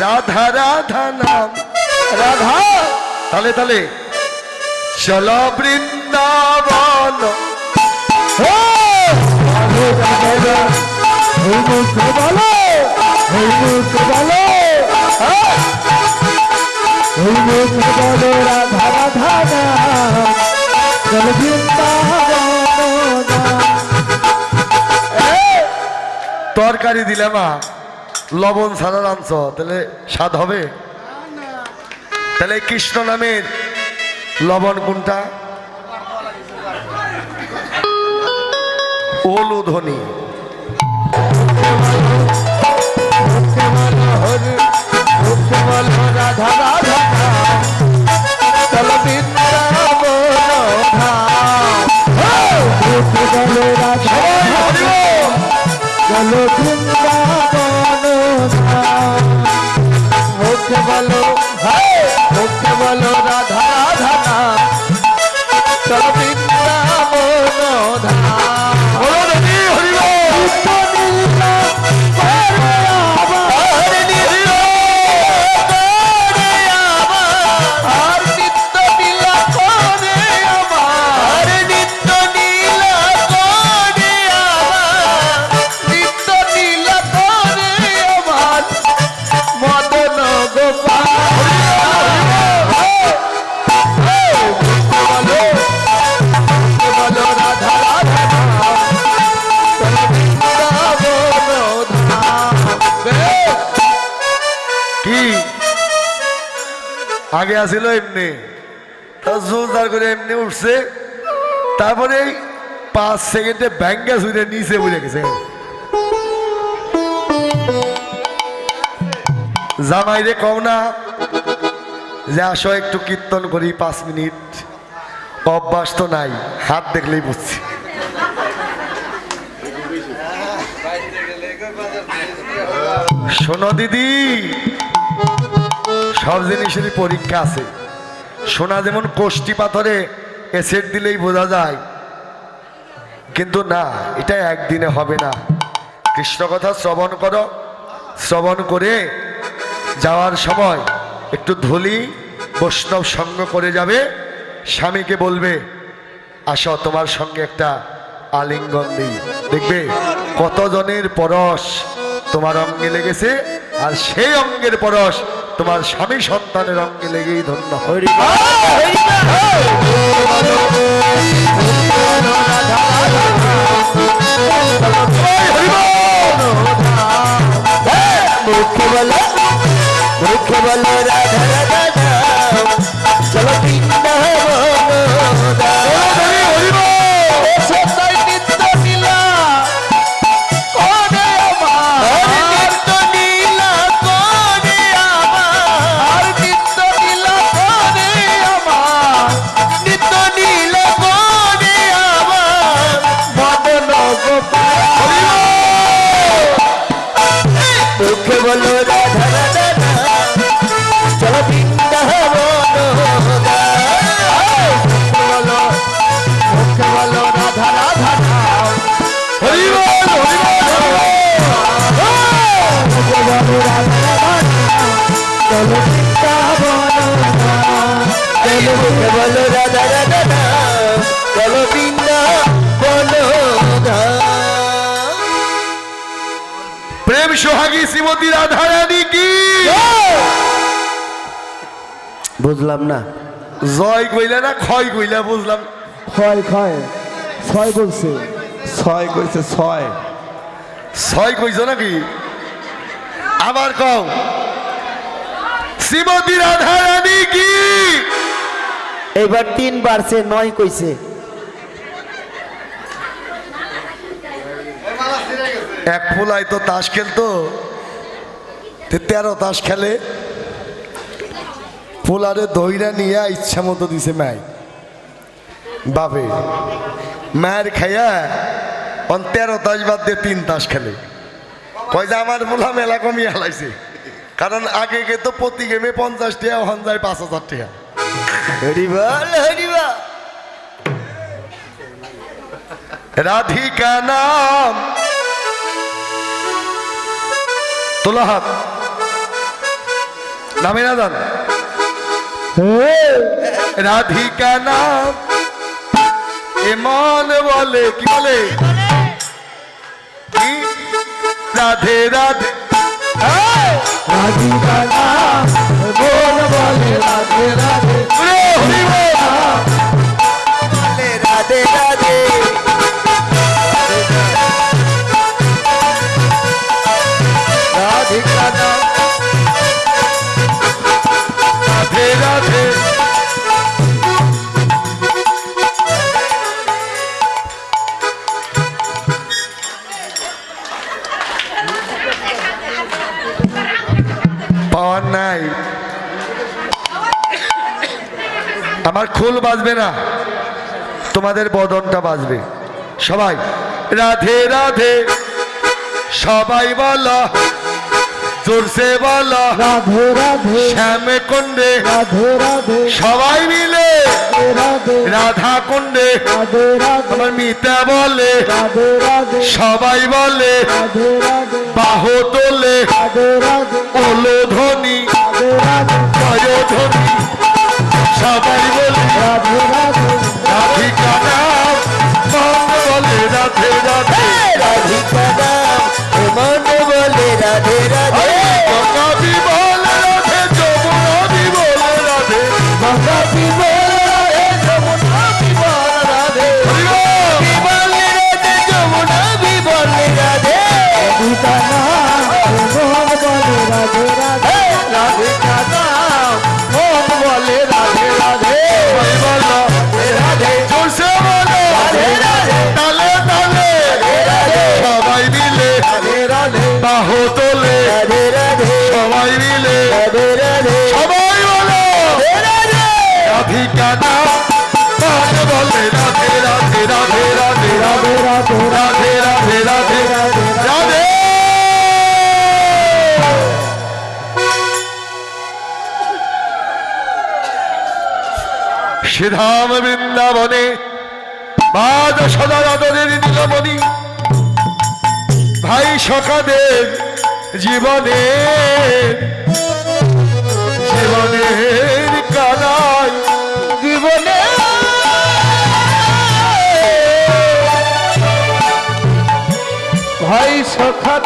রাধা রাধা নাম। রাধা, তালে তালে। চল বৃন্দাবন। বলো বলো রাধা রাধা তরকারি দিলে মা। লবণ ছাড়া রাঁধছ তাহলে স্বাদ হবে? তাহলে কৃষ্ণ নামের লবণ কোনটা? ওলুধ্বনি। রাধা রাধা চল বৃন্দাবন ধাম। আগে আসিল এমনি। জোরদার করে এমনি উঠছে। তারপরে পাঁচ সেকেন্ডে ব্যাঙ্গা শুনে নিচে বুঝে গেছে। জামাই রে, কও না, যে আসো, একটু কীর্তন করি পাঁচ মিনিট। অভ্যাস তো নাই, হাত দেখলেই বুঝছি। শোনো দিদি সব জিনিসেরই পরীক্ষা আছে। সোনা যেমন কোষ্টি পাথরে এসেট দিলেই বোঝা যায়। কিন্তু না, এটা একদিনে হবে না। কৃষ্ণ কথা শ্রবণ করো। শ্রবণ করে যাওয়ার সময় একটু ধুলি বৈষ্ণব সঙ্গ করে যাবে। স্বামীকে বলবে, আসো, তোমার সঙ্গে একটা আলিঙ্গন দিই। দেখবে কতজনের পরশ তোমার অঙ্গে লেগেছে আর সেই অঙ্গের পরশ তোমার স্বামী সন্তানের অঙ্গে লেগেই ধন্য হরি মুখ্য বলো মুখ্য বলো রাধা রাধা চলো বুঝলাম না। জয় কইলা না ক্ষয় কইলা বুঝলাম। ক্ষয় ক্ষয়। ছয় বলছে। ছয় কইছে ছয়। ছয় কইছ নাকি? আবার কও। শ্রীমতী রাধারানী কি? এবার তিন বাড়ছে নয় কইছে। এক ফুলাই তো তাস খেলতো। তেরো তাস খেলে। পোলারে দইরা নিয়ে ইচ্ছা মতো দিছে মায় বাপে, মায়ের খাইয়া অন তেরো তাস বাদ দিয়ে তিন তাস খেলে। কয় যে আমার পোলা মেলা কমিয়ে হালাইছে। কারণ আগে গে তো প্রতি গেমে পঞ্চাশ টাকা ওখান যায় পাঁচ হাজার টাকা হরিবল হরিবল রাধিকা নাম। তোলা হাত। নামে না দান রাধিকা নাম। এমন বলে কি বলে? কি? রাধে রাধে। রাধিকা নাম বলে রাধে রাধে। হরি বল! বাজবে না। তোমাদের বদনটা বাজবে। সবাই রাধে রাধে। সবাই বলো জোরসে বলো। রাধে রাধে। শ্যামে কুণ্ডে। রাধে রাধে। সবাই মিলে। রাধা কুণ্ডে। রাধে রাধে। আমার মিতা বলে। রাধে রাধে। সবাই বলে। রাধে রাধে। বাহ তোলে। রাধে রাধে। ওলো ধ্বনি। রাধে রাধে। জয়ধ্বনি সবাই বলে রাধে রাধে রাধিকা নাম বলে রাধে রাধে শ্রীধাম বৃন্দাবনে বাদ সদা আদরের নীলমণি ভাই সখাদের জীবনে জীবনের কানায় জীবনে। ভাই সখা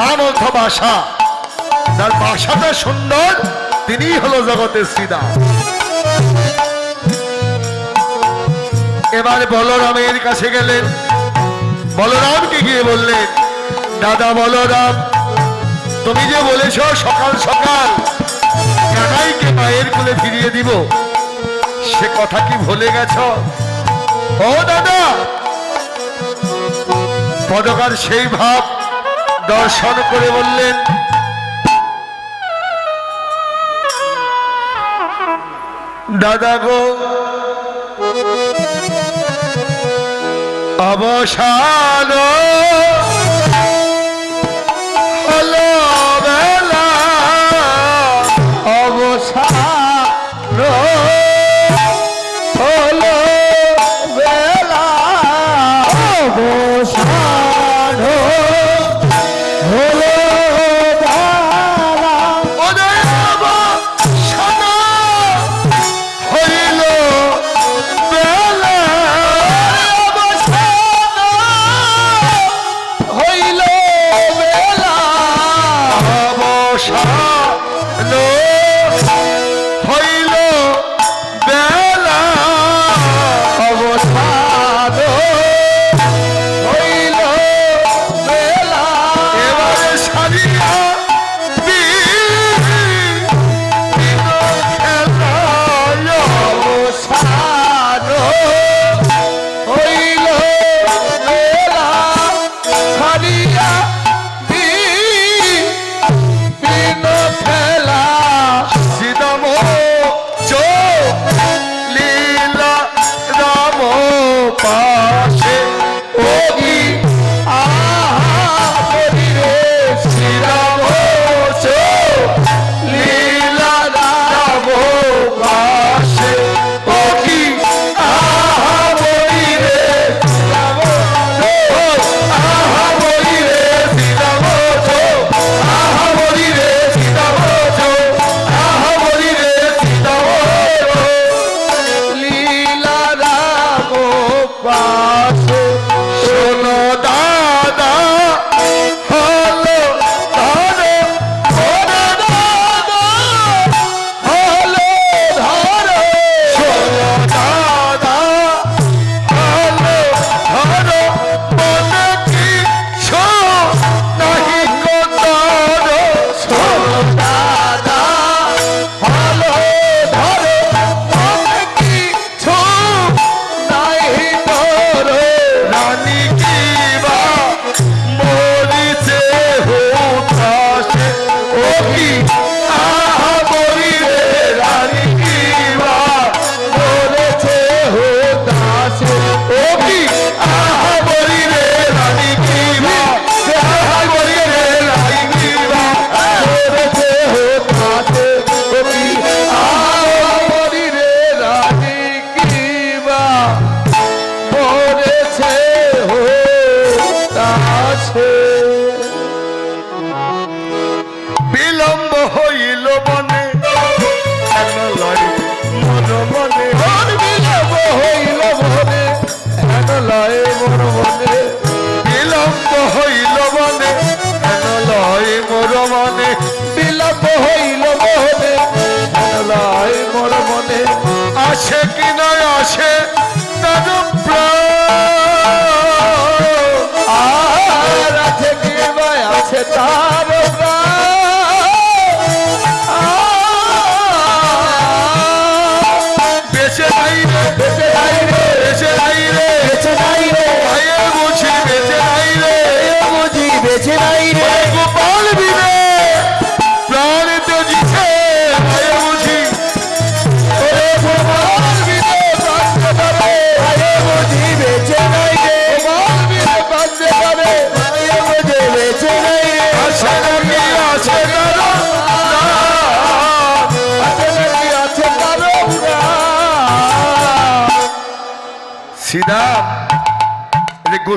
ধাম অর্থ বাসা যার বাসাটা সুন্দর, তিনিই হলো জগতের শ্রীরাম এবার বলরামের কাছে গেলেন। বলরামকে গিয়ে বললেন, দাদা বলরাম, তুমি যে বলেছ সকাল সকাল কানাইকে মায়ের কোলে ফিরিয়ে দিব, সে কথা কি ভুলে গেছ? ও দাদা, পদকার সেই ভাব দর্শন করে বললেন দাদা গো অবসান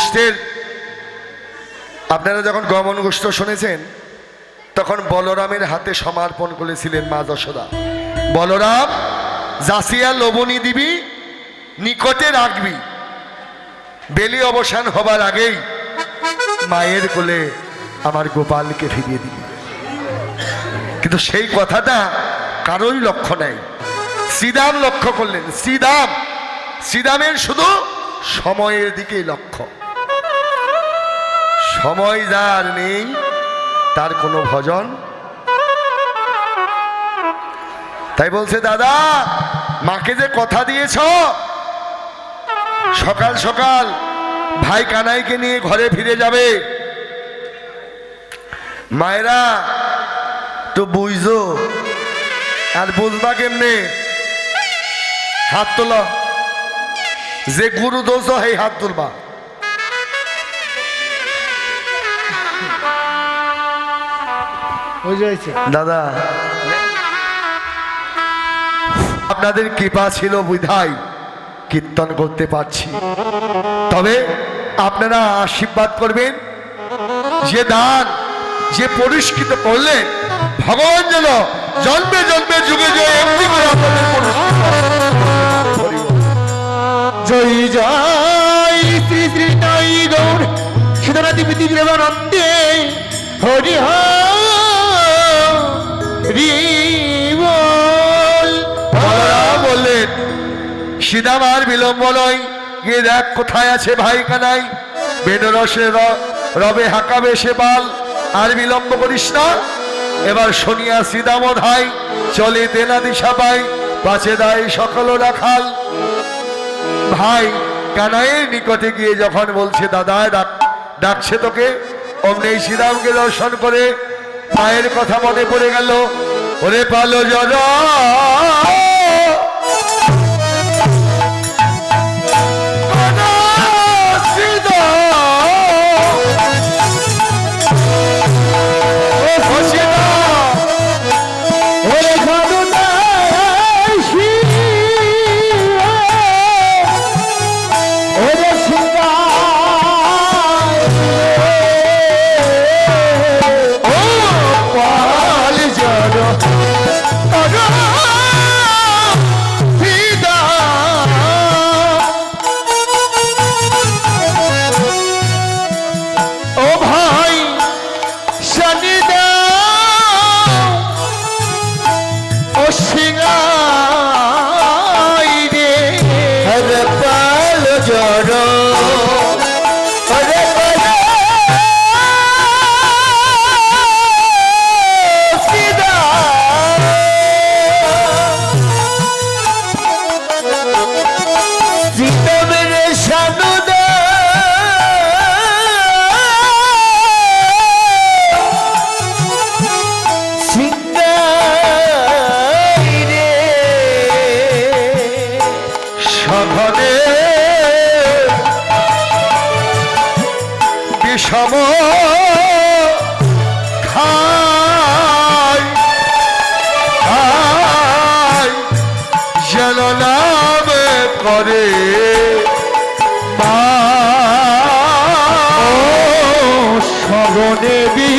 গোষ্ঠের আপনারা যখন গমন গোষ্ঠ শুনেছেন, তখন বলরামের হাতে সমর্পণ করেছিলেন মা যশোদা। বলরাম, জাসিয়া লবণী দিবি, নিকটে রাখবি। বেলি অবসান হবার আগেই মায়ের কোলে আমার গোপালকে ফিরিয়ে দিবি। কিন্তু সেই কথাটা কারোই লক্ষ্য নেই। শ্রীদাম লক্ষ্য করলেন। শ্রীদাম, শ্রীদামের শুধু সময়ের দিকেই লক্ষ্য। সময় যার নেই, তার কোনো ভজন? তাই বলছে, দাদা, মাকে যে কথা দিয়েছ, সকাল সকাল ভাই কানাইকে নিয়ে ঘরে ফিরে যাবে। মায়েরা তো বুঝছ আর বুঝবা কেমনে? হাত তোলা। যে গুরু দোষ, সেই হাত তুলবা। দাদা, আপনাদের কৃপা ছিল বুধাই কীর্তন করতে পারছি। তবে আপনারা আশীর্বাদ করবেন, যে দান, যে পরিষ্কৃত করলেন, ভগবান যেন জন্মে জন্মে যুগে যুগে এমনি। জয় জয়, শ্রী শ্রী নয় গৌর সুতরাদি পৃথিবীরবানন্দে হরি হরি। সীতাম আর বিলম্ব নয়। গিয়ে দেখ কোথায় আছে ভাই কানাই বেনরসে রবে হাঁকাবে সে বাল। আর বিলম্ব করিস না। এবার শুনিয়া সীতাম ধাই চলে দেনা দিশা পাই। পাছে দায় সকল রাখাল। ভাই, কানাইয়ের নিকটে গিয়ে যখন বলছে, দাদা, ডাক, ডাকছে তোকে। অমনি শ্রীরামকে দর্শন করে মায়ের কথা মনে পড়ে গেল। ওরে পালো জল খাই খাই যেন নামে করে মা। সগনে বি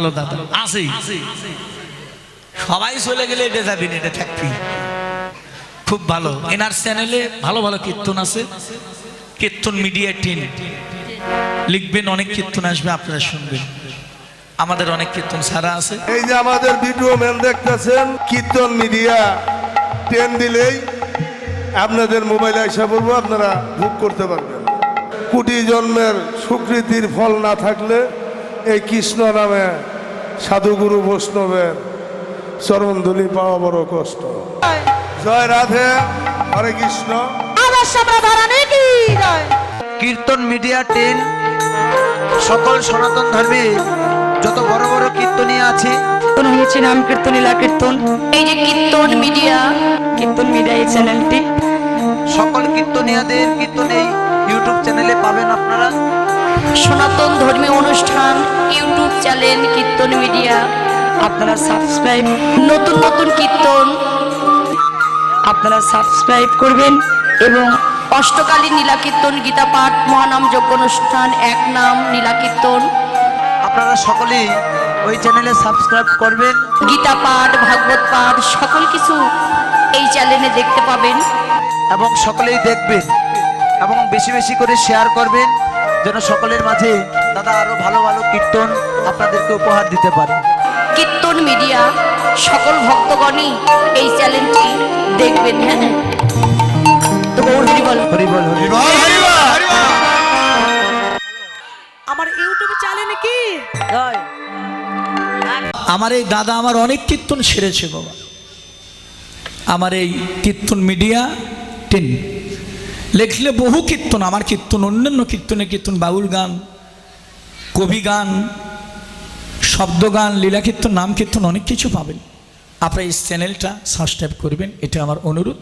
ভালো দাদা। আছে সবাই চলে গেলে এটা যাবি না, এটা থাকবি। খুব ভালো। এনার চ্যানেলে ভালো ভালো কীর্তন আছে। কীর্তন মিডিয়া টিন লিখবেন, অনেক কীর্তন আসবে, আপনারা শুনবেন। আমাদের অনেক কীর্তন সারা আছে। এই যে আমাদের ভিডিও ম্যান দেখতেছেন, কীর্তন মিডিয়া টেন দিলেই আপনাদের মোবাইলে আসা বলব, আপনারা বুক করতে পারবেন। কোটি জন্মের স্বীকৃতির ফল না থাকলে এই কৃষ্ণ নামে সাধুগুরু বৈষ্ণবের চরণধুলি পাওয়া বড় কষ্ট। জয় রাধে হরে কৃষ্ণ। কীর্তন মিডিয়া টেন সকল সনাতন ধর্মী যত বড় বড় কীর্তনীয় আছে। কীর্তন হয়েছে নাম কীর্তন লীলা কীর্তন। এই যে কীর্তন মিডিয়া। কীর্তন মিডিয়া এই চ্যানেলটি। সকল কীর্তনীয়দের কীর্তন এই ইউটিউব চ্যানেলে পাবেন আপনারা। সনাতন ধর্মীয় অনুষ্ঠান ইউটিউব চ্যানেল কীর্তন মিডিয়া। আপনারা সাবস্ক্রাইব নতুন নতুন কীর্তন আপনারা সাবস্ক্রাইব করবেন এবং অষ্টকালী নীলা কীর্তন গীতা পাঠ মহানাম যজ্ঞ অনুষ্ঠান এক নাম নীলা কীর্তন আপনারা সকলেই ওই চ্যানেলে সাবস্ক্রাইব করবেন। গীতা পাঠ ভাগবত পাঠ সকল কিছু এই চ্যানেলে দেখতে পাবেন। এবং সকলেই দেখবেন এবং বেশি বেশি করে শেয়ার করবেন। যেন সকলের মাঝে দাদা আরও ভালো ভালো কীর্তন আপনাদেরকে উপহার দিতে পারে। কীর্তন মিডিয়া সকল ভক্তগণই এই চ্যালেঞ্জটি দেখবেন হ্যাঁ? তো গৌর হরি বল। হরি বল হরি আমার ইউটিউব চ্যানেল কি? আমার এই দাদা আমার অনেক কীর্তন সেরেছে বাবা। আমার এই কীর্তন মিডিয়া টেন। লেখলে বহু কীর্তন, আমার কীর্তন, অন্যান্য কীর্তনে কীর্তন, বাউল গান, কবি গান শব্দগান লীলা কীর্তন, নাম কীর্তন, অনেক কিছু পাবেন। আপনার এই চ্যানেলটা সাবস্ক্রাইব করবেন, এটা আমার অনুরোধ।